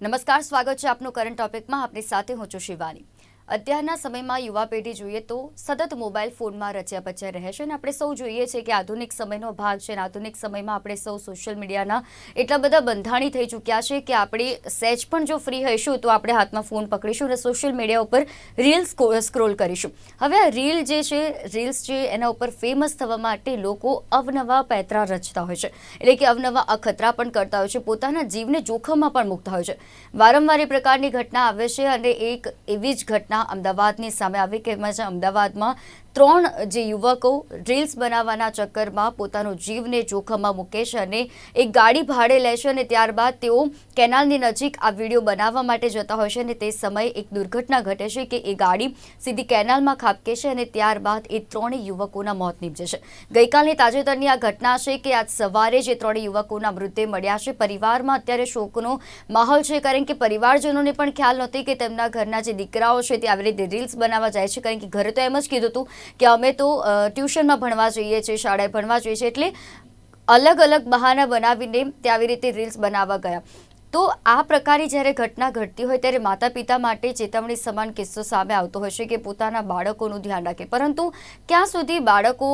નમસ્કાર સ્વાગત છે આપનું કરંટ ટોપિકમાં આપની સાથે હું છું શિવાની. અત્યારના સમયમાં યુવા પેઢી જોઈએ તો સતત મોબાઈલ ફોનમાં રચ્યા પચ્યા રહે છે અને આપણે સૌ જોઈએ છે કે આધુનિક સમયનો ભાગ છે અને આધુનિક સમયમાં આપણે સૌ સોશિયલ મીડિયાના એટલા બધા બંધાણી થઈ ચૂક્યા છે કે આપણે સહેજ પણ જો ફ્રી હઈશું તો આપણે હાથમાં ફોન પકડીશું અને સોશિયલ મીડિયા ઉપર રીલ્સ સ્ક્રોલ કરીશું. હવે આ રીલ જે છે, રીલ્સ છે એના ઉપર ફેમસ થવા માટે લોકો અવનવા પેતરા રચતા હોય છે. એટલે કે અવનવા અખતરા પણ કરતા હોય છે, પોતાના જીવને જોખમમાં પણ મૂકતા હોય છે. વારંવાર એ પ્રકારની ઘટના આવે છે અને એક એવી જ ઘટના અમદાવાદની સામે આવી. કે અમદાવાદમાં ત્રણ જે યુવકો રીલ્સ બનાવવાના ચક્કરમાં પોતાનો જીવને જોખમમાં મૂકે છે અને એક ગાડી ભાડે લે છે અને ત્યારબાદ તેઓ કેનાલની નજીક આ વીડિયો બનાવવા માટે જતા હોય છે અને તે સમયે એક દુર્ઘટના ઘટે છે કે એ ગાડી સીધી કેનાલમાં ખાબકે છે અને ત્યારબાદ એ ત્રણેય યુવકોના મોત નીપજે છે. ગઈકાલની તાજેતરની આ ઘટના છે કે આજ સવારે જે ત્રણેય યુવકોના મૃતદેહ મળ્યા છે. પરિવારમાં અત્યારે શોકનો માહોલ છે કારણ કે પરિવારજનોને પણ ખ્યાલ નહોતી કે તેમના ઘરના જે દીકરાઓ છે તે આવી રીતે રીલ્સ બનાવવા જાય છે. કારણ કે ઘરે તો એમ જ કીધું હતું કે અમે તો ટ્યુશનમાં ભણવા જઈએ છીએ, શાળાએ ભણવા જઈએ છીએ, એટલે અલગ અલગ બહાના બનાવીને તે આવી રીતે રીલ્સ બનાવવા ગયા. તો આ પ્રકારની જ્યારે ઘટના ઘટતી હોય ત્યારે માતા પિતા માટે ચેતવણી સમાન કિસ્સો સામે આવતો હોય છે કે પોતાના બાળકોનું ધ્યાન રાખે. પરંતુ ક્યાં સુધી બાળકો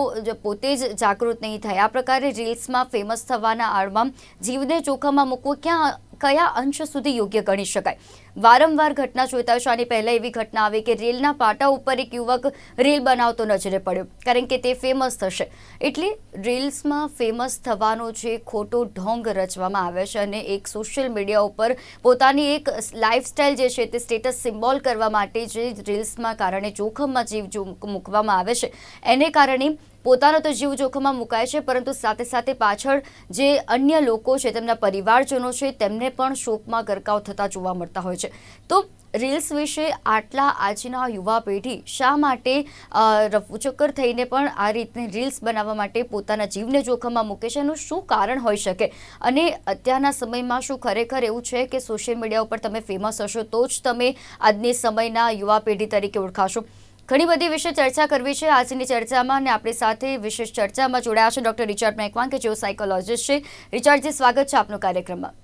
પોતે જ જાગૃત નહીં થાય? આ પ્રકારે રીલ્સમાં ફેમસ થવાના આડમાં જીવને જોખમમાં મૂકવું ક્યાં, કયા અંશ સુધી યોગ્ય ગણી શકાય? વારંવાર ઘટના છે આની પહેલાં એવી ઘટના આવી કે રેલના પાટા ઉપર એક યુવક રીલ બનાવતો નજરે પડ્યો. કારણ કે તે ફેમસ થશે. એટલે રીલ્સમાં ફેમસ થવાનો જે ખોટો ઢોંગ રચવામાં આવે છે અને એક સોશિયલ મીડિયા ઉપર પોતાની એક લાઈફસ્ટાઈલ જે છે તે સ્ટેટસ સિમ્બોલ કરવા માટે જે રીલ્સમાં કારણે જોખમમાં જીવ મૂકવામાં આવે છે. એને કારણે પોતાનો તો જીવ જોખમમાં મુકાય છે, પરંતુ સાથે સાથે પાછળ જે અન્ય લોકો છે તેમના પરિવારજનો છે તેમને પણ શોકમાં ગરકાવ થતા જોવા મળતા હોય છે. તો રીલ્સ વિશે આટલા આજના યુવા પેઢી શા માટે રફુચક્કર થઈને પણ આ રીતની રીલ્સ બનાવવા માટે પોતાના જીવને જોખમમાં મૂકે છે એનું શું કારણ હોઈ શકે? અને અત્યારના સમયમાં શું ખરેખર એવું છે કે સોશિયલ મીડિયા ઉપર તમે ફેમસ હશો તો જ તમે આજની સમયના યુવા પેઢી તરીકે ઓળખાશો? ઘણી બધી વિશે ચર્ચા કરવી છે આજની ચર્ચામાં અને આપણી સાથે વિશેષ ચર્ચામાં જોડાયા છે ડોક્ટર રિચાર્ડ મેકવાન કે જેઓ સાયકોલોજીસ્ટ છે. રિચાર્ડજી, સ્વાગત છે આપનો કાર્યક્રમમાં.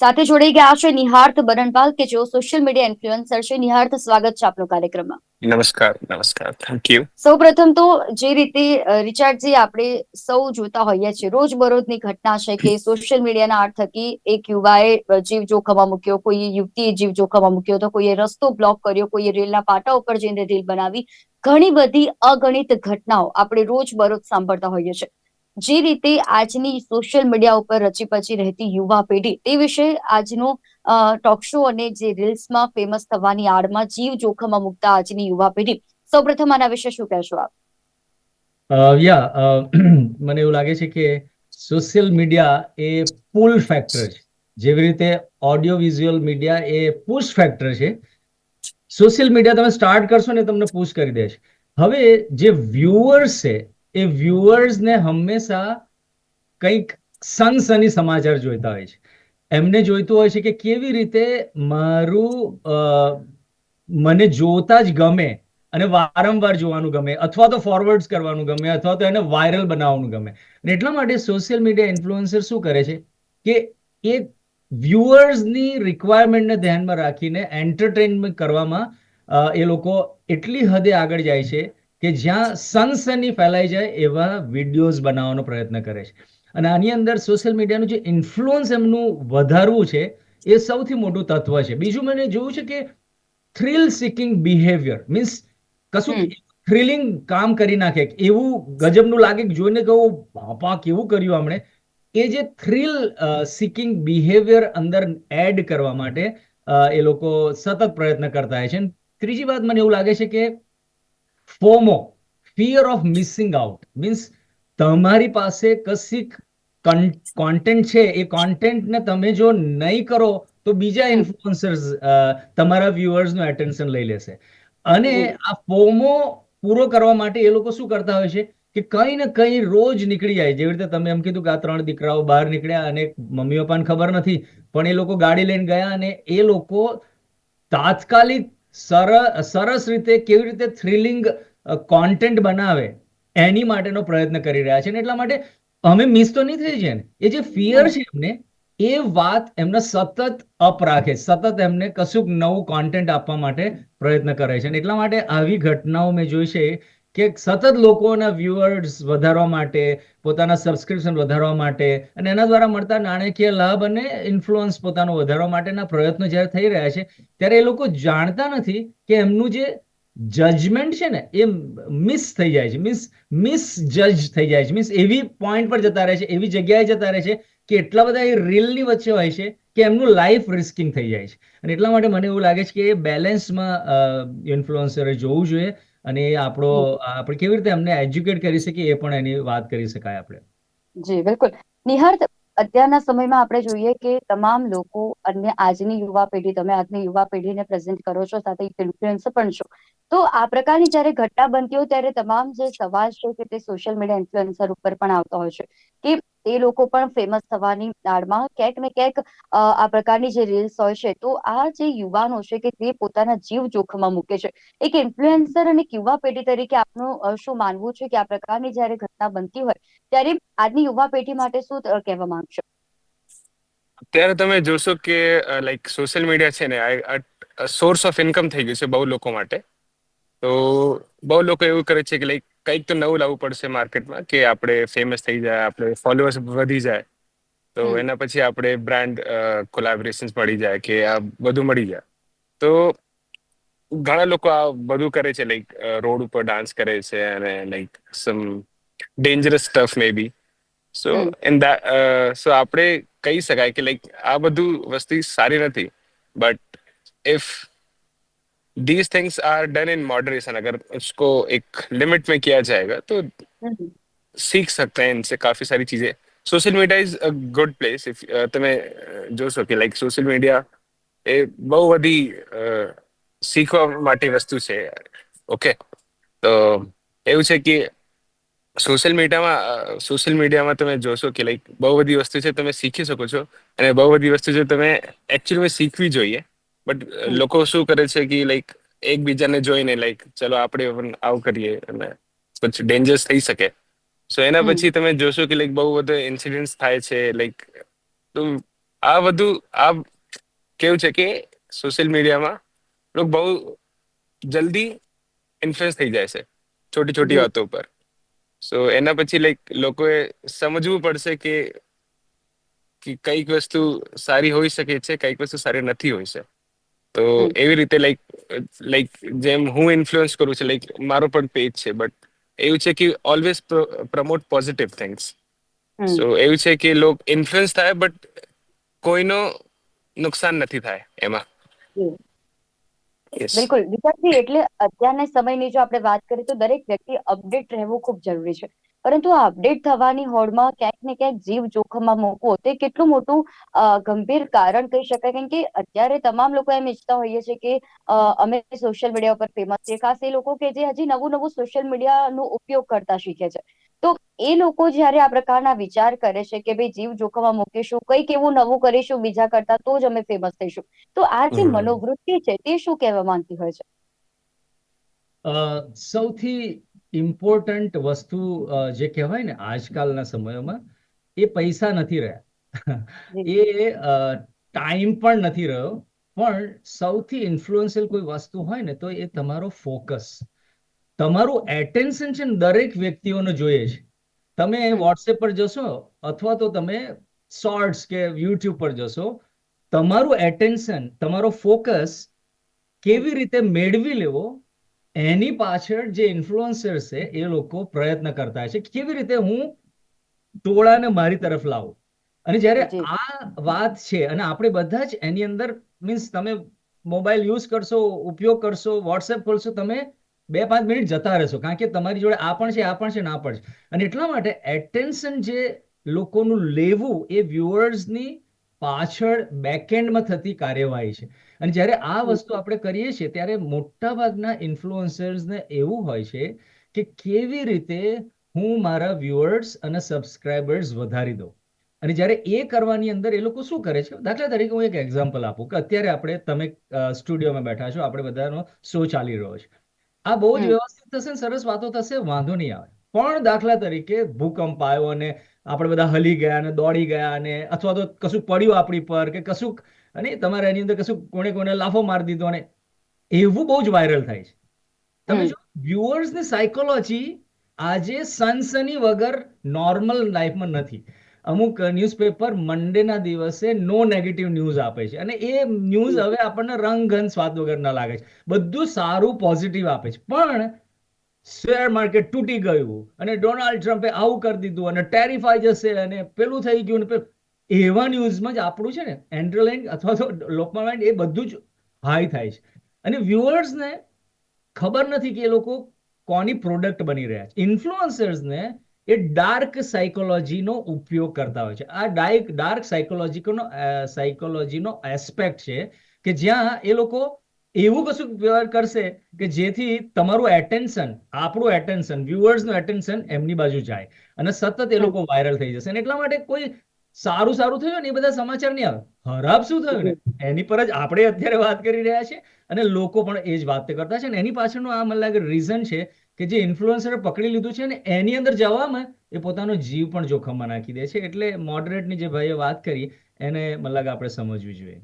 સાથે જોડાઈ ગયા છે નિહાર્થ બરણપાલ કે જેઓ સોશિયલ મીડિયા ઇન્ફ્લુએન્સર છે. નિહાર્થ સ્વાગત છે આપનો કાર્યક્રમમાં. નમસ્કાર નમસ્કાર. થેન્ક યુ સૌ પ્રથમ તો જે રીતે રિચાર્ડજી આપણે સૌ જોતા હોઈએ છીએ રોજબરોજની ઘટના છે કે સોશિયલ મીડિયાના આડ થકી એક યુવાએ જીવ જોખમમાં મૂક્યો કોઈ યુવતીએ જીવ જોખમમાં મૂક્યો તો કોઈએ રસ્તો બ્લોક કર્યો કોઈએ રેલના પાટા ઉપર જઈને રીલ બનાવી. ઘણી બધી અગણિત ઘટનાઓ આપણે રોજબરોજ સાંભળતા હોઈએ છીએ. જે રીતે આજની સોશિયલ મીડિયા ઉપર રચી પચી રહેતી યુવા પેઢી તે વિશે આજનો ટોક શો અને જે રીલ્સમાં ફેમસ થવાની આડમાં જીવ જોખમમાં મૂકતા આજની યુવા પેઢી. સૌપ્રથમ આના વિશે શું કહેશો આપ? યા મને એવું લાગે છે કે સોશિયલ મીડિયા એ પુલ ફેક્ટર છે. જેવી રીતે ઓડિયો વિઝ્યુઅલ મીડિયા એ પુશ ફેક્ટર છે. સોશિયલ મીડિયા તમે સ્ટાર્ટ કરશો ને તમને પુશ કરી દેશે. હવે જે વ્યુઅર્સ છે એ વ્યુઅર્સને હંમેશા કંઈક સનસની સમાચાર જોઈતા હોય છે. એમને જોઈતું હોય છે કે કેવી રીતે મારું મને જોતા જ ગમે અને વારંવાર જોવાનું ગમે અથવા તો ફોરવર્ડ કરવાનું ગમે અથવા તો એને વાયરલ બનાવવાનું ગમે. એટલા માટે સોશિયલ મીડિયા ઇન્ફ્લુઅન્સર શું કરે છે કે એ વ્યુઅર્સની રિક્વાયરમેન્ટને ધ્યાનમાં રાખીને એન્ટરટેનમેન્ટ કરવામાં એ લોકો એટલી હદે આગળ જાય છે કે જ્યાં સનસની ફેલાઈ જાય એવા વિડીયોઝ બનાવવાનો પ્રયત્ન કરે છે. અને આની અંદર સોશિયલ મીડિયાનું જે ઇન્ફ્લુઅન્સ એમનું વધારવું છે એ સૌથી મોટું તત્વ છે. બીજું મેં જોયું છે કે થ્રિલ સિકિંગ બિહેવિયર મીન્સ કશું. થ્રિલિંગ કામ કરી નાખે. એવું ગજબનું લાગે કે જોઈને કહું બાપા કેવું કર્યું આમણે? એ જે થ્રિલ સિકિંગ બિહેવિયર અંદર એડ કરવા માટે એ લોકો સતત પ્રયત્ન કરતા હોય છે. ત્રીજી વાત મને એવું લાગે છે કે FOMO fear of missing out means તમારી પાસે કશીક કોન્ટેન્ટ છે એ કોન્ટેન્ટને તમે જો નહીં કરો તો બીજા. ઇન્ફ્લુઅન્સર્સ તમારા વ્યુઅર્સનું એટેન્શન લઈ લેશે. અને આ ફોમો પૂરો કરવા માટે એ લોકો શું કરતા હોય છે કે કંઈ ને કંઈ રોજ નીકળી જાય. જેવી રીતે તમે એમ કીધું કે આ ત્રણ દીકરાઓ બહાર નીકળ્યા અને મમ્મી પપ્પાને ખબર નથી પણ એ લોકો ગાડી લઈને ગયા અને એ લોકો તાત્કાલિક સરસ રીતે કેવી રીતે થ્રિલિંગ કોન્ટેન્ટ બનાવે એની માટેનો પ્રયત્ન કરી રહ્યા છે અને એટલા માટે અમે મિસ તો નહીં થઈ છે ને. એ જે ફિયર છે એમને, એ વાત એમને સતત અપ રાખે, સતત એમને કશુંક નવું કોન્ટેન્ટ આપવા માટે પ્રયત્ન કરે છે અને એટલા માટે આવી ઘટનાઓ મેં જોઈ છે કે સતત લોકોના વ્યુઅર્સ વધારવા માટે, પોતાના સબસ્ક્રિપ્શન વધારવા માટે અને એના દ્વારા મળતા નાણાકીય લાભ અને ઇન્ફ્લુઅન્સ પોતાનો વધારવા માટેના પ્રયત્નો જ્યારે થઈ રહ્યા છે, ત્યારે એ લોકો જાણતા નથી કે એમનું જે જજમેન્ટ છે ને, એ મિસ થઈ જાય છે મીન્સ મિસ જજ થઈ જાય છે મીન્સ એવી પોઈન્ટ પર જતા રહે છે, એવી જગ્યાએ જતા રહે છે કે એટલા બધા એ રીલની વચ્ચે હોય છે કે એમનું લાઈફ રિસ્કિંગ થઈ જાય છે. અને એટલા માટે મને એવું લાગે છે કે એ બેલેન્સમાં ઇન્ફ્લુઅન્સરે જોવું જોઈએ. અને આપણો, આપણે કેવી રીતે એમને એજ્યુકેટ કરી શકીએ એ પણ એની વાત કરી શકાય આપણે. જી, બિલકુલ. નિહાર્થ અત્યારના સમયમાં આપણે જોઈએ કે તમામ લોકો અને આજની યુવા પેઢી, તમે આજની યુવા પેઢીને પ્રેઝન્ટ કરો છો, સાથે ઇન્ફ્લુએન્સર પણ છો. તો આ પ્રકારની જ્યારે ઘટના બનતી હોય ત્યારે તમામ જે સવાલ છે કે તે સોશિયલ મીડિયા ઇન્ફ્લુએન્સર ઉપર પણ આવતા હોય છે. કે એ લોકો પણ ફેમસ થવાની આડમાં ક્યાંક ને ક્યાંક આ પ્રકારની જે રીલ્સ હોય છે, તો આ જે યુવાનો છે કે તે પોતાના જીવ જોખમમાં મૂકે છે, એક ઇન્ફ્લુએન્સર અને યુવા પેઢી તરીકે આપનું શું માનવું છે કે આ પ્રકારની જ્યારે ઘટના બનતી હોય, ત્યારે આજની યુવા પેઢી માટે શું કહેવા માંગશો? અત્યારે તમે જોશો કે લાઈક સોશિયલ મીડિયા છે ને સોર્સ ઓફ ઇન્કમ થઈ ગયું છે બહુ લોકો માટે. તો બહુ લોકો એવું કરે છે કે લાઈક કંઈક તો નવું લાવવું પડશે માર્કેટમાં કે આપણે ફેમસ થઈ જાય આપણે ફોલોઅર્સ વધી જાય. તો એના પછી આપણે બ્રાન્ડ કોલાબરેશન્સ મળી જાય કે આ બધું મળી જાય. તો ઘણા લોકો આ બધું કરે છે લાઈક રોડ ઉપર ડાન્સ કરે છે અને like some dangerous stuff maybe so in that so આપણે કહી શકાય કે લાઈક આ બધું વસ્તુ સારી નથી. But if these things are done in moderation अगर उसको एक लिमिट में किया जाएगा तो હમ. सीख सकते हैं इनसे काफी सारी चीजें social media is a good place if તમે અ, જોશો કે લાઈક સોશિયલ મીડિયા એ બહુ બધી અ, શીખવા માટે વસ્તુ છે ઓકે તો એવું છે કે સોશિયલ મીડિયામાં સોશિયલ મીડિયામાં તમે જોશો કે લાઈક બહુ બધી વસ્તુ છે તમે શીખી શકો છો અને બહુ બધી વસ્તુ છે તમે એકચ્યુઅલી શીખવી જોઈએ બટ લોકો શું કરે છે કે લાઈક એકબીજાને જોઈને લાઈક ચલો આપણે પણ આવું કરીએ અને પછી ડેન્જરસ થઈ શકે. સો એના પછી તમે જોશો કે લાઈક બહુ બધો ઇન્સિડન્ટ થાય છે લાઈક તો આ બધું આ કેવું છે કે સોશિયલ મીડિયામાં લોકો બહુ જલ્દી ઇન્ફ્લુઅન્સ થઈ જાય છે છોટી છોટી વાતો ઉપર. સો એના પછી લાઈક લોકોએ સમજવું પડશે કે કે કંઈક વસ્તુ સારી હોઈ શકે છે કંઈક વસ્તુ સારી નથી હોઈ શકે. તો એવી રીતે લાઈક લાઈક જેમ હું ઇન્ફ્લુઅન્સ કરું છું લાઈક મારો પણ પેજ છે બટ એવું છે કે always promote positive things so એવું છે કે લોક ઇન્ફ્લુઅન્સ થાય બટ કોઈનો નુકસાન નથી થાય એમાં. બિલકુલ. વિકાસજી એટલે અત્યારના સમયની જો આપણે વાત કરીએ તો દરેક વ્યક્તિ અપડેટ રહેવું ખૂબ જરૂરી છે. પરંતુ આ અપડેટ થવાની હોડમાં ક્યાંક ને ક્યાંક જીવ જોખમમાં મૂકવો તે કેટલું મોટું ગંભીર કારણ કહી શકાય. કેમ કે અત્યારે તમામ લોકો એમ ઈચ્છતા હોઈએ છે કે અમે સોશિયલ મીડિયા ઉપર ફેમસ છે ખાસ એ લોકો કે જે હજી નવું નવું સોશિયલ મીડિયાનો ઉપયોગ કરતા શીખે છે. તો એ લોકો જ્યારે આ પ્રકારના વિચાર કરે છે કે ભાઈ જીવ જોખમમાં મૂકીશું કંઈક એવું નવું કરીશું બીજા કરતા તો જ અમે ફેમસ થઈશું. તો આ જે મનોવૃત્તિ છે તે શું કહેવા માંગતી હોય છે? સૌથી ઇમ્પોર્ટન્ટ વસ્તુ જે કહેવાય ને આજકાલના સમયોમાં એ પૈસા નથી રહ્યા. એ ટાઈમ પણ નથી રહ્યો પણ સૌથી ઇન્ફ્લુએન્સિયલ કોઈ વસ્તુ હોય ને તો એ તમારો ફોકસ તમારું એટેન્શન છે ને દરેક વ્યક્તિઓને જોઈએ છે. તમે. વોટ્સએપ પર જશો અથવા તો તમે શોર્ટ્સ કે યુટ્યુબ પર જશો તમારું એટેન્શન તમારો ફોકસ કેવી રીતે મેળવી લેવો એની પાછળ જે ઇન્ફ્લુઅન્સર છે એ લોકો પ્રયત્ન કરતા છે કેવી રીતે હું ટોળાને મારી તરફ લાવું. અને જ્યારે આ વાત છે અને આપણે બધા જ એની અંદર મીન્સ તમે મોબાઈલ યુઝ કરશો ઉપયોગ કરશો વોટ્સએપ ખોલશો તમે બે પાંચ મિનિટ જતા રહેશો. કારણ કે તમારી જોડે આ પણ છે આ પણ છે ના પણ છે. અને એટલા માટે એટેન્શન જે લોકોનું લેવું એ વ્યુઅર્સની પાછળ બેકએન્ડમાં થતી કાર્યવાહી છે. અને જ્યારે આ વસ્તુ આપણે કરીએ છીએ ત્યારે મોટા ભાગના ઇન્ફ્લુઅન્સર્સને એવું હોય છે કે કેવી રીતે હું મારા વ્યુઅર્સ અને સબસ્ક્રાઇબર્સ વધારી દઉં. અને જ્યારે એ કરવાની અંદર એ લોકો શું કરે છે? દાખલા તરીકે હું એક એક્ઝામ્પલ આપું કે અત્યારે આપણે તમે સ્ટુડિયોમાં બેઠા છો આપણે બધાનો શો ચાલી રહ્યો છે. આ બહુ જ વ્યવસ્થિત થશે સરસ વાતો થશે વાંધો નહીં આવે. પણ દાખલા તરીકે ભૂકંપ આવ્યો અને આપણે બધા હલી ગયા અને દોડી ગયા અને અથવા તો કશું પડ્યું આપણી પર કે કશું અને તમારે એની અંદર કશું કોને કોને લાફો મારી દીધો અને એવું બહુ જ વાયરલ થાય છે. તમે. જો વ્યુઅર્સની સાયકોલોજી આજે સનસની વગર નોર્મલ લાઈફમાં નથી. અમુક ન્યૂઝપેપર મંડેના દિવસે નો નેગેટિવ ન્યૂઝ આપે છે. અને એ ન્યૂઝ હવે આપણને રંગ ઘન સ્વાદ વગર ન લાગે છે. બધું સારું પોઝિટિવ આપે છે. પણ શેર માર્કેટ તૂટી ગયું અને ડોનાલ્ડ ટ્રમ્પે આવું કરી દીધું અને ટેરિફાઈ જશે અને પેલું થઈ ગયું ને એવા ન્યૂઝમાં જ આપણું છે ને એન્ડરલાઇન અથવા તો લોકમાં માઇન્ડ એ બધું જ હાઈ થાય છે. અને વ્યુઅર્સને ખબર નથી કે એ લોકો કોની પ્રોડક્ટ બની રહ્યા છે. ઇન્ફ્લુઅન્સર્સને એ ડાર્ક સાયકોલોજીનો ઉપયોગ કરતા હોય છે. આ ડાર્ક ડાર્ક સાયકોલોજીનો સાયકોલોજીનો એસ્પેક્ટ છે કે જ્યાં એ લોકો એવું કશું વ્યવહાર કરશે કે જેથી તમારું એટેન્શન આપણું એટેન્શન વ્યુઅર્સનું એટેન્શન એમની બાજુ જાય. અને સતત એ લોકો વાયરલ થઈ જશે. અને એટલા માટે કોઈ સારું સારું થયું ને એ બધા સમાચાર નહીં આવે. ખરાબ શું થયું ને? એની પર જ આપણે અત્યારે વાત કરી રહ્યા છે અને લોકો પણ એ જ વાત કરતા છે. ને એની પાછળનું આ મને લાગે રીઝન છે કે જે ઇન્ફ્લુઅન્સરે પકડી લીધું છે ને એની અંદર જવામાં એ પોતાનો જીવ પણ જોખમમાં નાખી દે છે. એટલે મોડરેટની જે ભાઈએ વાત કરી, એને મતલબ આપણે સમજવી જોઈએ.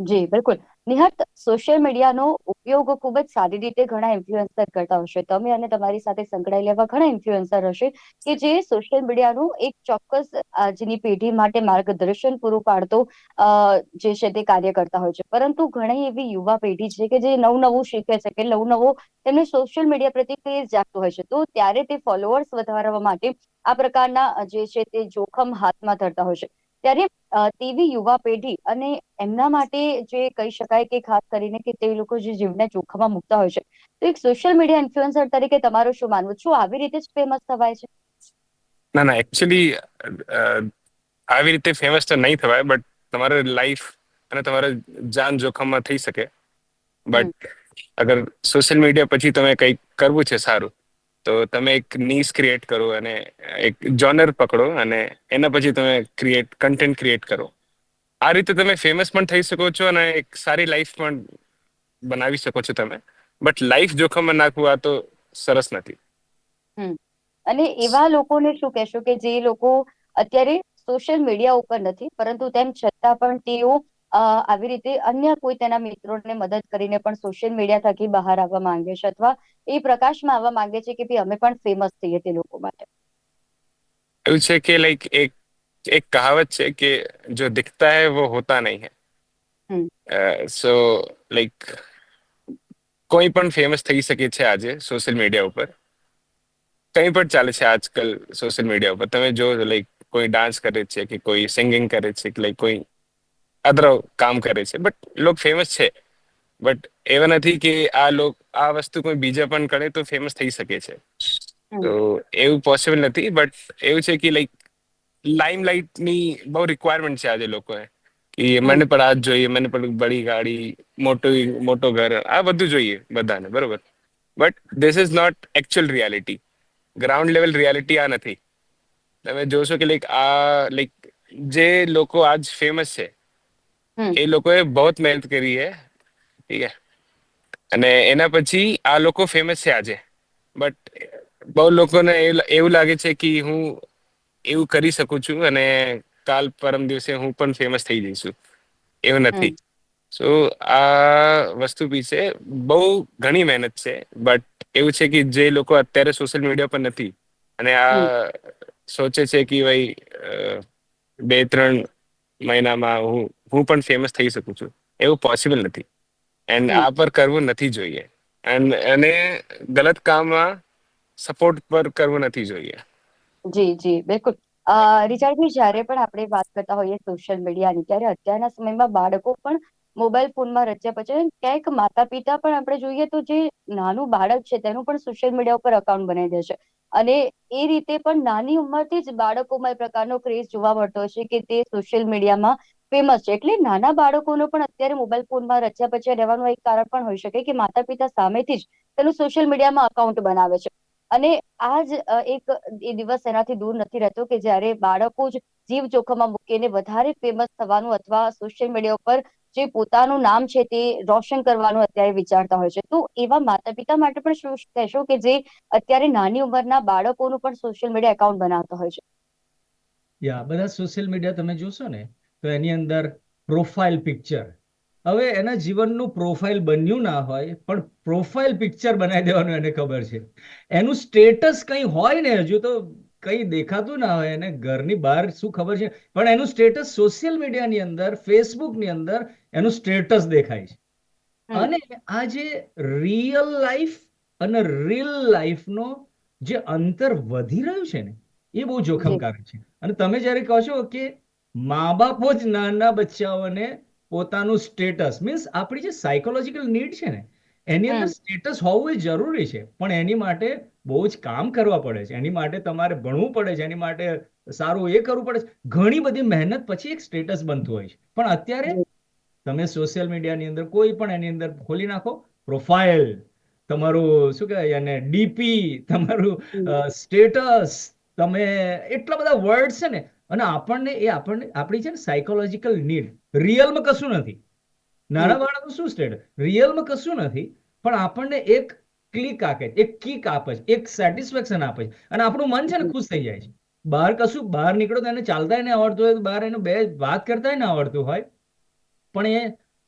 જી, બિલકુલ. નિહત સોશિયલ મીડિયાનો ઉપયોગ ખૂબ જ સારી રીતે ઘણા ઇન્ફ્લુએન્સર કરતા હશે. તમે અને તમારી સાથે સંકળાયેલા એવા ઘણા ઇન્ફ્લુએન્સર હશે કે જે સોશિયલ મીડિયાનું એક ચોક્કસ આજની પેઢી માટે માર્ગદર્શન પૂરું પાડતો જે છે તે કાર્ય કરતા હોય છે. પરંતુ ઘણી એવી યુવા પેઢી છે કે જે નવું નવું શીખે છે કે નવું નવું તેમને સોશિયલ મીડિયા પ્રત્યે ક્રેઝ જાગતો હોય છે. તો ત્યારે તે ફોલોઅર્સ વધારવા માટે આ પ્રકારના જે છે તે જોખમ હાથમાં ધરતા હોય છે. ત્યારે તેવી યુવા પેઢી અને એમના માટે જે કહી શકાય કે ખાસ કરીને કે તે લોકો જે જીવને જોખમમાં મૂકતા હોય છે. તો એક સોશિયલ મીડિયા ઇન્ફ્લુએન્સર તરીકે તમારું શું માનવું? છું આવી રીતે જ ફેમસ થવાય છે? ના ના એકચ્યુઅલી આવી રીતે ફેમસ તો નહીં થવાય બટ તમારે લાઈફ અને તમારે જાન જોખમમાં થઈ શકે. બટ અગર સોશિયલ મીડિયા પછી તમે કંઈક કરવું છે સારું તો તમે એક નીસ ક્રિએટ કરો અને એક જોનર પકડો અને એના પછી તમે ક્રિએટ કન્ટેન્ટ ક્રિએટ કરો. આ રીતે તમે ફેમસ પણ થઈ શકો છો અને એક સારી લાઈફ પણ બનાવી શકો છો તમે. બટ લાઈફ જોખમમાં નાખવું આ તો સરસ નથી. અને એવા લોકોને શું કહેશો કે જે લોકો અત્યારે સોશિયલ મીડિયા ઉપર નથી, પરંતુ તેમ છતાં પણ તેઓ અ આવી રીતે અન્ય કોઈ તેના મિત્રોને મદદ કરીને પણ સોશિયલ મીડિયા થકી બહાર આવવા માંગે છે અથવા એ પ્રકાશમાં આવવા માંગે છે કે ભાઈ અમે પણ ફેમસ થઈએ તે લોકો માટે એવું છે કે લાઈક એક એક કહાવત છે કે જો દિખતા હે વો હોતા નહીં હે હમ સો લાઈક કોઈ પણ ફેમસ થઈ શકે છે આજે સોશિયલ મીડિયા ઉપર કંઈ પણ ચાલે છે આજકાલ સોશિયલ મીડિયા ઉપર તમે જો લાઈક કોઈ ડાન્સ કરે છે કે કોઈ સિંગિંગ કરે છે કે લાઈક કોઈ અદર કામ કરે છે. બટ લોક ફેમસ છે. બટ એવા નથી કે આ લોક આ વસ્તુ કોઈ બીજા પણ કરે તો ફેમસ થઈ શકે છે. તો એવું પોસિબલ નથી. બટ એવું છે કે લાઈક લાઇમલાઇટની બહુ રિક્વાયરમેન્ટ છે આજે લોકોએ. કે મને પણ આ જ જોઈએ મને પણ બડી ગાડી મોટું મોટો ઘર આ બધું જોઈએ બધાને બરોબર? But this is not actual reality ground level reality આ નથી. તમે જોશો કે લાઈક આ લાઈક જે લોકો આજ ફેમસ છે. એ લોકોએ બહુ મહેનત કરી હે. ઠીક હે. અને એના પછી આ લોકો ફેમસ છે આજે. બટ બહુ લોકોને એવું એવું લાગે છે કે હું એવું કરી શકું છું અને કાલ પરમ દિવસે હું પણ ફેમસ થઈ જઈશું. એવું નથી. સો આ વસ્તુ વિશે બહુ ઘણી મહેનત છે. બટ એવું છે કે જે લોકો અત્યારે સોશિયલ મીડિયા પર નથી અને આ સોચે છે કે ભાઈ બે ત્રણ મહિનામાં હું હું પણ ફેમસ થઈ શકું છું. એવું પોસિબલ નથી. એન્ડ આ પર કરવું નથી જોઈએ. એન્ડ અને ગલત કામમાં સપોર્ટ પર કરવું નથી જોઈએ. જી જી બિલકુલ. રિચાર્ડભાઈ જ્યારે પણ આપણે વાત કરતા હોઈએ સોશિયલ મીડિયાની ત્યારે અત્યારના સમયમાં બાળકો પણ મોબાઈલ ફોનમાં રચ્યા પછી ક્યાંક માતા પિતા પણ આપણે જોઈએ તો જે નાનું બાળક છે તેનું પણ સોશિયલ મીડિયા ઉપર અકાઉન્ટ બનાવી દે છે. અને એ રીતે પણ નાની ઉંમરથી જ બાળકોમાં એ પ્રકારનો ક્રેઝ જોવા મળતો છે કે તે સોશિયલ મીડિયામાં ફેમસ છે. એટલે નાના બાળકોનો પણ અત્યારે મોબાઈલ ફોનમાં રચ્યા પચ્યા રહેવાનું એક કારણ પણ હોઈ શકે કે માતા પિતા સામેથી જ તેનું સોશિયલ મીડિયામાં અકાઉન્ટ બનાવે છે. અને આ જ એક, એ દિવસ એનાથી દૂર નથી રહેતો કે જ્યારે બાળકો જ જીવ જોખમમાં મૂકીને વધારે ફેમસ થવાનું અથવા સોશિયલ મીડિયા ઉપર જે પોતાનું નામ છે તે રોશન કરવાનું અત્યારે વિચારતા હોય છે. તો એવા માતા પિતા માટે પણ શું કહેશો કે જે અત્યારે નાની ઉંમરના બાળકોનું પણ સોશિયલ મીડિયા એકાઉન્ટ બનાવતા હોય છે? યા, બધા સોશિયલ મીડિયા તમે જોશો ને તો એની અંદર પ્રોફાઇલ પિક્ચર હવે એના જીવનનું પ્રોફાઇલ બન્યું ના હોય પણ પ્રોફાઇલ પિક્ચર બનાવી દેવાનું એને ખબર છે. એનું સ્ટેટસ કંઈ હોય ને હજુ તો કંઈ દેખાતું ના હોય એને ઘરની બહાર શું ખબર છે? પણ એનું સ્ટેટસ સોશિયલ મીડિયાની અંદર ફેસબુકની અંદર એનું સ્ટેટસ દેખાય છે. અને આ જે રિયલ લાઈફ અને રીલ લાઈફનો જે અંતર વધી રહ્યું છે ને એ બહુ જોખમકારક છે. અને તમે જ્યારે કહો છો કે મા બાપો જ નાના બચ્ચાઓને પોતાનું સ્ટેટસ મીન્સ આપણી જે સાયકોલોજીકલ નીડ છે ને એની અંદર સ્ટેટસ હોવું એ જરૂરી છે. પણ એની માટે બહુ જ કામ કરવા પડે છે. એની માટે તમારે ભણવું પડે છે. એની માટે સારું એ કરવું પડે છે. ઘણી બધી મહેનત પછી એક સ્ટેટસ બનતું હોય છે. પણ અત્યારે તમે સોશિયલ મીડિયાની અંદર કોઈ પણ એની અંદર ખોલી નાખો પ્રોફાઇલ તમારું શું કહેવાય અને ડીપી તમારું સ્ટેટસ તમે એટલા બધા વર્ડ છે ને અને આપણને એ આપણને આપણી છે ને સાયકોલોજીકલ નીડ રિયલમાં કશું નથી. નાના બાળકનું શું સ્ટેટ રિયલમાં કશું નથી પણ આપણને એક ક્લિક આપે એક કિક આપે છે એક સેટિસ્ફેક્શન આપે છે. અને આપણું મન છે ને ખુશ થઈ જાય છે. બહાર કશું બહાર નીકળો તો એને ચાલતાય નહીં આવડતું હોય બહાર એને બે વાત કરતાય ના આવડતું હોય. પણ એ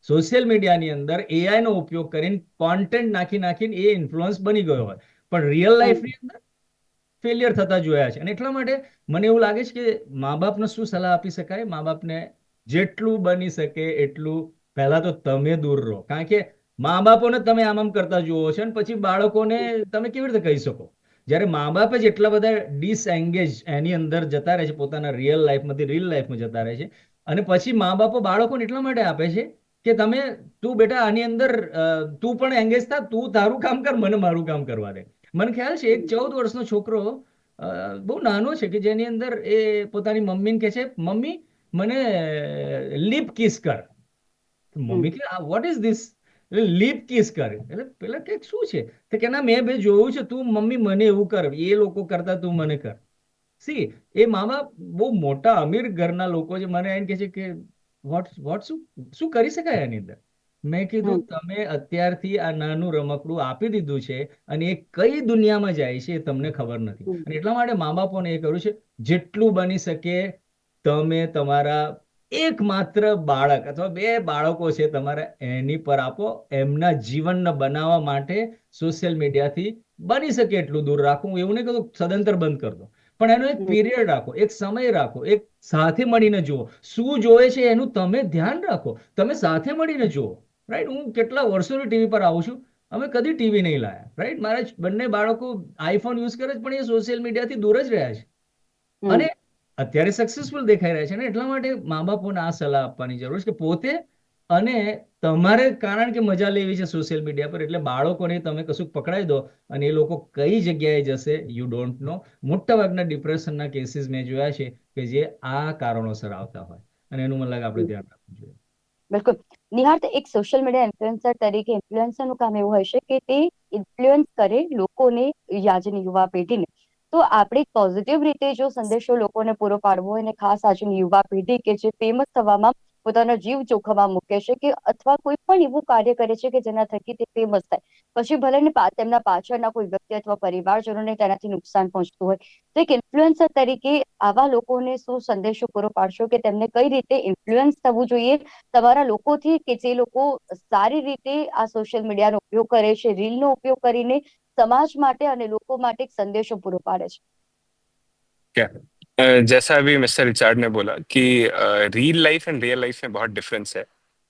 સોશિયલ મીડિયાની અંદર એઆઈ નો ઉપયોગ કરીને કોન્ટેન્ટ નાખી નાખીને એ ઇન્ફ્લુઅન્સ બની ગયો હોય. પણ રિયલ લાઈફની અંદર ફેલિયર થતા જોયા છે. અને એટલા માટે મને એવું લાગે છે કે મા બાપને શું સલાહ આપી શકાય? મા બાપને જેટલું બની શકે એટલું પહેલા તો તમે દૂર રહો. કારણ કે મા બાપોને તમે આમ આમ કરતા જુઓ છો અને પછી બાળકોને તમે કેવી રીતે કહી શકો? જ્યારે મા બાપ જ એટલા બધા ડિસએંગેજ એની અંદર જતા રહે છે, પોતાના રિયલ લાઈફમાંથી રિયલ લાઈફમાં જતા રહે છે. અને પછી મા બાપો બાળકોને એટલા માટે આપે છે કે તમે તું બેટા આની અંદર તું પણ એંગેજ થા, તું તારું કામ કર, મને મારું કામ કરવા દે. મને ખ્યાલ છે, એક ચૌદ વર્ષનો છોકરો બહુ નાનો છે કે જેની અંદર એ પોતાની મમ્મીને કહે છે, મમ્મી, મને લીપ કિસ કર. મમ્મી કે what is this lip kiss કર. એટલે પેલા કે, શું છે? તો કે, ના, મેં બે જોયું છે, તું મમ્મી મને એવું કર, એ લોકો કરતા તું મને કર. સી એ મામા બહુ મોટા અમીર ઘરના લોકો છે, મને એમ કે છે કે વોટ વોટ શું શું કરી શકાય એની અંદર? મેં કીધું તમે અત્યારથી આ નાનું રમકડું આપી દીધું છે અને એ કઈ દુનિયામાં જાય છે એ તમને ખબર નથી. અને એટલા માટે મા બાપોને એ કર્યું છે જેટલું બની શકે તમે તમારા એકમાત્ર બાળક અથવા બે બાળકો છે તમારા એની પર આપો એમના જીવનને બનાવવા માટે સોશિયલ મીડિયાથી બની શકે એટલું દૂર રાખો. હું એવું નહીં કહું સદંતર બંધ કરી દો પણ એનો એક. પીરિયડ રાખો એક સમય રાખો એક સાથે મળીને જુઓ. શું જોવે છે એનું તમે ધ્યાન રાખો. તમે સાથે મળીને જુઓ. રાઈટ હું કેટલા વર્ષોથી ટીવી પર આવું છું? અમે કદી ટીવી નહીં લાયા. રાઈટ મારા બંને બાળકો આઈફોન યુઝ કરે છે પણ એ સોશિયલ મીડિયાથી દૂર જ રહ્યા છે. અને અત્યારે સક્સેસફુલ દેખાઈ રહ્યા છે. ને એટલા માટે મા બાપોને આ સલાહ આપવાની જરૂર છે કે પોતે અને તમારે કારણ કે મજા લેવી છે સોશિયલ મીડિયા પર એટલે બાળકોને તમે કશું પકડાઈ દો અને એ લોકો કઈ જગ્યાએ જશે યુ ડોન્ટ નો મોટાભાગના ડિપ્રેશનના કેસીસ મેં જોયા છે કે જે આ કારણોસર આવતા હોય. અને એનું મને લાગે આપણે ધ્યાન રાખવું જોઈએ. બિલકુલ. નિહાર્થ એક સોશિયલ મીડિયા ઇન્ફ્લુએન્સર તરીકે ઇન્ફ્લુએન્સરનું કામ એવું છે કે તે ઇન્ફ્લુઅન્સ કરે લોકોને આજની યુવા પેઢીને. તો આપણે પોઝિટિવ રીતે જો સંદેશો લોકોને પૂરો પાડવો હોય અને ખાસ આજની યુવા પેઢી કે જે ફેમસ થવામાં પોતાનો જીવ જોખમમાં મૂકે છે કે અથવા કોઈ પણ એવું કાર્ય કરે છે કે જેના થકી તે ફેમસ થાય. પછી ભલે ને તેમના પાછળના કોઈ વ્યક્તિ અથવા પરિવારજનોને તેનાથી નુકસાન પહોંચતું હોય. તો એક ઇન્ફ્લુએન્સર તરીકે આવા લોકોને શું સંદેશો પૂરો પાડશો કે તેમને કઈ રીતે ઇન્ફ્લુએન્સ થવું જોઈએ? તમારા લોકોથી કે જે લોકો સારી રીતે આ સોશિયલ મીડિયાનો ઉપયોગ કરે છે રીલનો ઉપયોગ કરીને સમાજ માટે અને લોકો માટે સંદેશો પૂરો પાડે છે? अ, जैसा अभी मिस्टर रिचार्ड ने बोला कि real life and real life में बहुत डिफरेंस है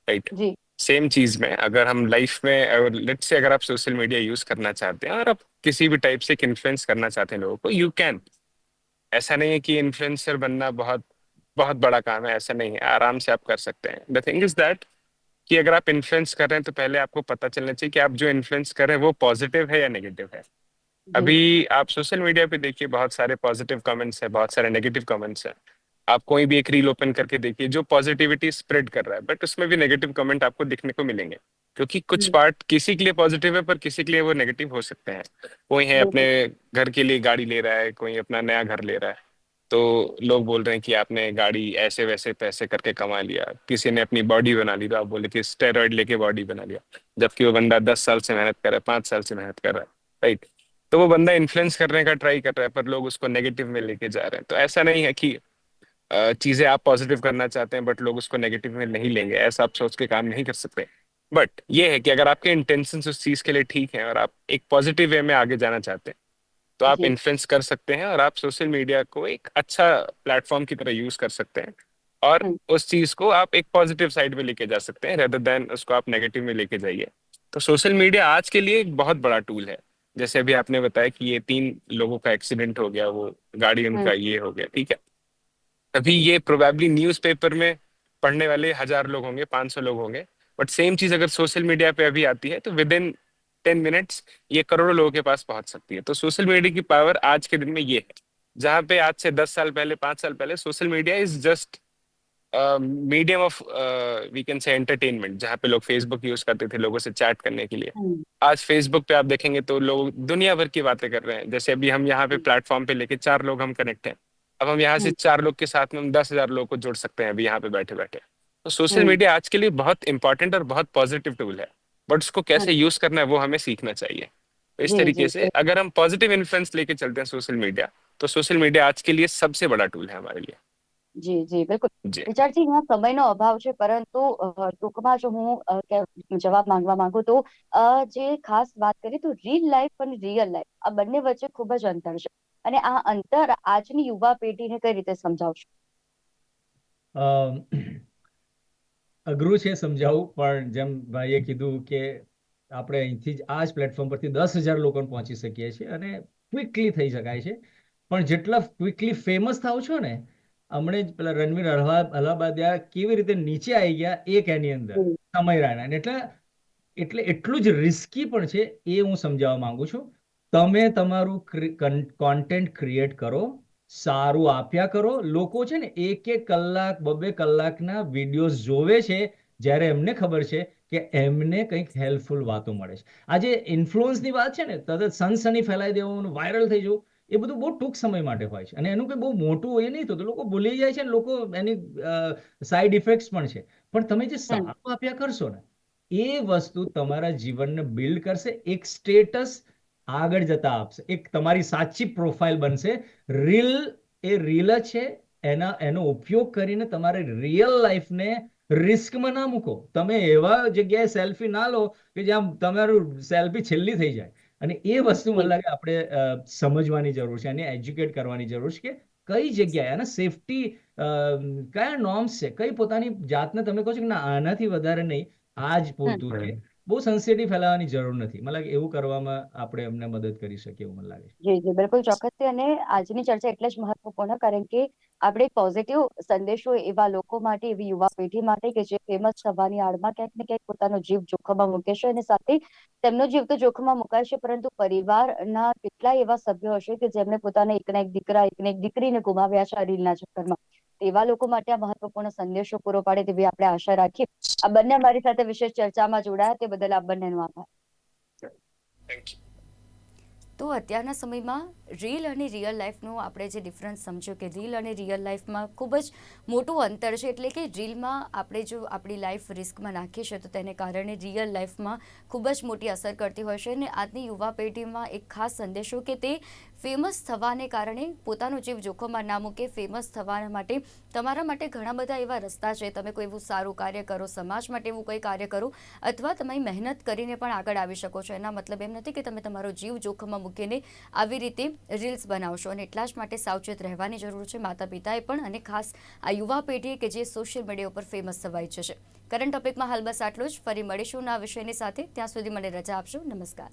राइट जी। सेम चीज़ में अगर हम लाइफ में लेट से अगर आप सोशल मीडिया यूज़ करना चाहते हैं और आप किसी भी टाइप से इन्फ्लुएंस करना चाहते हैं लोगों को यू कैन ऐसा नहीं है कि इन्फ्लुएंसर बनना बहुत बहुत बड़ा काम है ऐसा नहीं है आराम से आप कर सकते हैं। द थिंग इज़ दैट कि अगर आप इन्फ्लुएंस कर रहे हैं तो पहले आपको पता चलना चाहिए कि आप जो इन्फ्लुएंस कर रहे हैं वो पॉजिटिव है या नेगेटिव है। अभी आप सोशल मीडिया पे देखिए बहुत सारे पॉजिटिव कमेंट्स है बहुत सारे नेगेटिव कमेंट्स है। आप कोई भी एक रील ओपन करके देखिए जो पॉजिटिविटी स्प्रेड कर रहा है बट उसमें भी नेगेटिव कमेंट आपको दिखने को मिलेंगे। क्योंकि कुछ। पार्ट किसी के लिए पॉजिटिव है पर किसी के लिए वो नेगेटिव हो सकते हैं। कोई है अपने घर के लिए गाड़ी ले रहा है कोई अपना नया घर ले रहा है। तो लोग बोल रहे हैं कि आपने गाड़ी ऐसे वैसे पैसे करके कमा लिया। किसी ने अपनी बॉडी बना ली तो आप बोले कि स्टेरॉइड लेके बॉडी बना लिया। जबकि वो बंदा दस साल से मेहनत कर रहा है पाँच साल से मेहनत कर रहा है राइट तो वो बंदा इन्फ्लुएंस करने का ट्राई कर रहा है पर लोग उसको नेगेटिव में लेके जा रहे हैं। तो ऐसा नहीं है कि अ, चीज़ें आप पॉजिटिव करना चाहते हैं बट लोग उसको नेगेटिव में नहीं लेंगे। ऐसा आप सोच के काम नहीं कर सकते। बट ये है कि अगर आपके इंटेंशन उस चीज़ के लिए ठीक है और आप एक पॉजिटिव वे में आगे जाना चाहते हैं तो आप जी। इन्फ्लुएंस कर सकते हैं और आप सोशल मीडिया को एक अच्छा प्लेटफॉर्म की तरह यूज़ कर सकते हैं। और हम्म। उस चीज़ को आप एक पॉजिटिव साइड में लेके जा सकते हैं रेदर देन उसको आप नेगेटिव में लेके जाइए। तो सोशल मीडिया आज के लिए एक बहुत बड़ा टूल है। जैसे अभी आपने बताया कि ये तीन लोगों का एक्सीडेंट हो गया वो गाड़ी उनका ये हो गया ठीक है। अभी ये प्रोबेबली न्यूज़पेपर में पढ़ने वाले हज़ार लोग होंगे पाँच सौ लोग होंगे बट सेम चीज़ अगर सोशल मीडिया पे अभी आती है तो विद इन टेन मिनट्स ये करोड़ों लोगों के पास पहुँच सकती है। तो सोशल मीडिया की पावर आज के दिन में ये है जहाँ पे आज से दस साल पहले पाँच साल पहले social media is just medium of we can say entertainment जहाँ पे लोग फेसबुक यूज़ करते थे लोगों से चैट करने के लिए। हम्म, आज फेसबुक पे आप देखेंगे तो लोग दुनिया भर की बातें कर रहे हैं। जैसे अभी हम यहाँ पे प्लेटफॉर्म पे लेके चार लोग हम कनेक्ट हैं। अब हम यहाँ से हम्म। चार लोग के साथ में हम दस हज़ार लोगों को जोड़ सकते हैं अभी यहाँ पे बैठे बैठे। तो सोशल। मीडिया आज के लिए बहुत इंपॉर्टेंट और बहुत पॉजिटिव टूल है। बट उसको कैसे यूज़ करना है वो हमें सीखना चाहिए। तो इस तरीके से अगर हम पॉजिटिव इन्फ्लुएंस लेके चलते हैं सोशल मीडिया तो सोशल मीडिया आज के लिए सबसे बड़ा टूल है हमारे लिए। જી જી બિલકુલ. વિચારજી અહીંયા સમયનો અભાવ છે પરંતુ ટૂંકમાં જો હું જવાબ માંગવા માંગુ તો જે ખાસ વાત કરીએ તો રીલ લાઈફ અને રિયલ લાઈફ આ બંને વચ્ચે ખૂબ જ અંતર છે. અને આ અંતર આજની યુવા પેઢીને કઈ રીતે સમજાવશો? અઘરું છે સમજાવવું પણ જેમ ભાઈએ કીધું કે આપણે અહીંથી જ આ જ પ્લેટફોર્મ પરથી દસ હજાર લોકોને પહોંચી શકીએ છીએ અને ક્વિકલી થઈ શકાય છે. પણ જેટલા ક્વિકલી ફેમસ થાવ છો ને હમણે જ પેલા રણવીર અલ્હા અલ્હાબાદિયા કેવી રીતે નીચે આવી ગયા એક એની અંદર સમય રાણા એટલે એટલે એટલું જ રિસ્કી પણ છે એ હું સમજાવવા માંગુ છું. તમે તમારું કોન્ટેન્ટ ક્રિએટ કરો સારું આપ્યા કરો. લોકો છે ને એક એક કલાક બબે કલાકના વિડીયોઝ જોવે છે જ્યારે એમને ખબર છે કે એમને કંઈક હેલ્પફુલ વાતો મળે છે. આજે ઇન્ફ્લુઅન્સની વાત છે ને તરત સનસની ફેલાઈ દેવાનું વાયરલ થઈ જવું. એ બધું બહુ ટૂંક સમય માટે હોય છે. અને એનું કંઈ બહુ મોટું એ નહીં થતું લોકો ભૂલી જાય છે ને લોકો એની સાઈડ ઇફેક્ટ્સ પણ છે. પણ તમે જે સારું આપ્યા કરશો ને એ વસ્તુ તમારા જીવનને બિલ્ડ કરશે એક સ્ટેટસ આગળ જતા આપશે. એક તમારી સાચી પ્રોફાઇલ બનશે. રીલ એ રીલ જ છે. એના એનો ઉપયોગ કરીને તમારે રિયલ લાઈફને રિસ્કમાં ના મૂકો. તમે એવા જગ્યાએ સેલ્ફી ના લો કે જ્યાં તમારું સેલ્ફી છેલ્લી થઈ જાય. અને એ વસ્તુ મને લાગે આપણે સમજવાની જરૂર છે અને એજ્યુકેટ કરવાની જરૂર છે કે કઈ જગ્યાએ અને સેફટી કયા નોર્મ્સ છે કઈ પોતાની જાતને તમે કહો છો કે ના આનાથી વધારે નહીં આ જ પૂરતું છે. બહુ સેન્સિટિવ ફેલાવવાની જરૂર નથી. મને લાગે એવું કરવામાં આપણે એમને મદદ કરી શકીએ એવું મને લાગે જી જી, બિલકુલ. ચોક્કસથી. અને આજની ચર્ચા એટલે જ મહત્વપૂર્ણ, કારણ કે આપણે પોઝિટિવ સંદેશો એવા લોકો માટે, એવી યુવા પેઢી માટે કે જે ફેમસ થવાની આડમાં ક્યાંક ને ક્યાંક પોતાનો જીવ જોખમમાં મૂકે છે અને સાથે તેમનો જીવ તો જોખમમાં મુકાશે, પરંતુ પરિવારના કેટલા એવા સભ્યો હશે કે જેમણે પોતાના એકના એક દીકરા, એકને એક દીકરીને ગુમાવ્યા છે આ રીલના ચક્કરમાં. તેવા લોકો માટે આ મહત્વપૂર્ણ સંદેશો પૂરો પાડે તેવી આપણે આશા રાખીએ. આ બંને મારી સાથે વિશેષ ચર્ચામાં જોડાયા, તે બદલ આપ બંનેનો આભાર. થેન્ક યુ તો અત્યારના સમયમાં રીલ અને રિયલ લાઈફનું આપણે જે ડિફરન્સ સમજ્યો કે રીલ અને રિયલ લાઈફમાં ખૂબ જ મોટું અંતર છે, એટલે કે રીલમાં આપણે જો આપણી લાઈફ રિસ્કમાં નાખીએ છીએ, તો તેને કારણે રિયલ લાઈફમાં ખૂબ જ મોટી અસર કરતી હોય છે. અને આજની યુવા પેઢીમાં એક ખાસ સંદેશો કે તે ફેમસ થવાને કારણે પોતાનો જીવ જોખમમાં ના મૂકે ફેમસ થવા માટે તમારા માટે ઘણા બધા એવા રસ્તા છે. તમે કોઈ એવું સારું કાર્ય કરો, સમાજ માટે એવું કોઈ કાર્ય કરો, અથવા તમે મહેનત કરીને પણ આગળ આવી શકો છો. એના મતલબ એમ નથી કે તમે તમારો જીવ જોખમમાં મૂકીને આવી રીતે રીલ્સ બનાવશો અને એટલા જ માટે સાવચેત રહેવાની જરૂર છે. માતા પિતાએ પણ અને ખાસ આ યુવા પેઢીએ કે જે સોશિયલ મીડિયા ઉપર ફેમસ થવાઈ જશે. કરંટ ટોપિકમાં હાલ બસ આટલું જ. ફરી મળીશું ના વિષયની સાથે. ત્યાં સુધી મને રજા આપશો. નમસ્કાર.